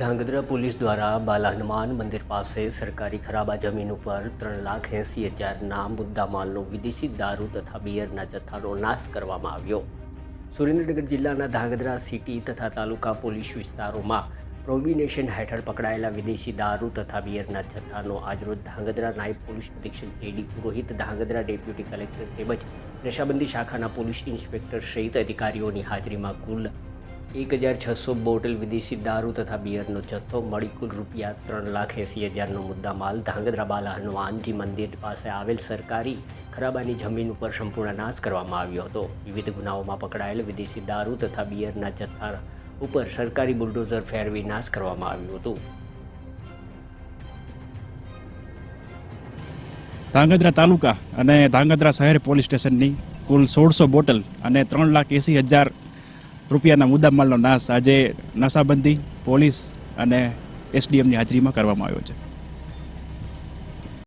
Dhrangadhra police દ્વારા બાલા હનુમાન મંદિર પાસે સરકારી ખરાબા જમીન ઉપર ત્રણ લાખ એંસી હજારના મુદ્દામાલનો વિદેશી દારૂ તથા બિયરના જથ્થાનો નાશ કરવામાં આવ્યો. સુરેન્દ્રનગર જિલ્લાના ધાંગધ્રા સિટી તથા તાલુકા પોલીસ વિસ્તારોમાં પ્રોબિનેશન હેઠળ પકડાયેલા વિદેશી દારૂ તથા બિયરના જથ્થાનો આજરોજ ધાંગધ્રા નાયબ પોલીસ અધિક્ષક JD Purohit, Dhangadhra deputy collector તેમજ નશાબંધી શાખાના પોલીસ ઇન્સ્પેક્ટર સહિત અધિકારીઓની હાજરીમાં કુલ એક હજાર છસો બોટલ વિદેશી દારૂ તથા બિયરનો જથ્થો મળી કુલ રૂપિયા ત્રણ લાખ એંસી હજારનો મુદ્દામાલ. ધાંગધ્રા બાલા હનુમાનજી મંદિર પાસે આવેલ સરકારી ખરાબાની જમીન ઉપર સંપૂર્ણ નાશ કરવામાં આવ્યો હતો. વિવિધ ગુનાઓમાં પકડાયેલ વિદેશી દારૂ તથા બિયરના જથ્થા ઉપર સરકારી બુલડોઝર ફેરવી નાશ કરવામાં આવ્યું હતું. ધાંગધ્રા તાલુકા અને ધાંગધ્રા શહેર પોલીસ સ્ટેશનની કુલ સોળસો બોટલ અને ત્રણ લાખ એંસી હજાર રૂપિયાના મુદ્દામાલનો નાશ આજે નશાબંધી પોલીસ અને એસડીએમની હાજરીમાં કરવામાં આવ્યો છે.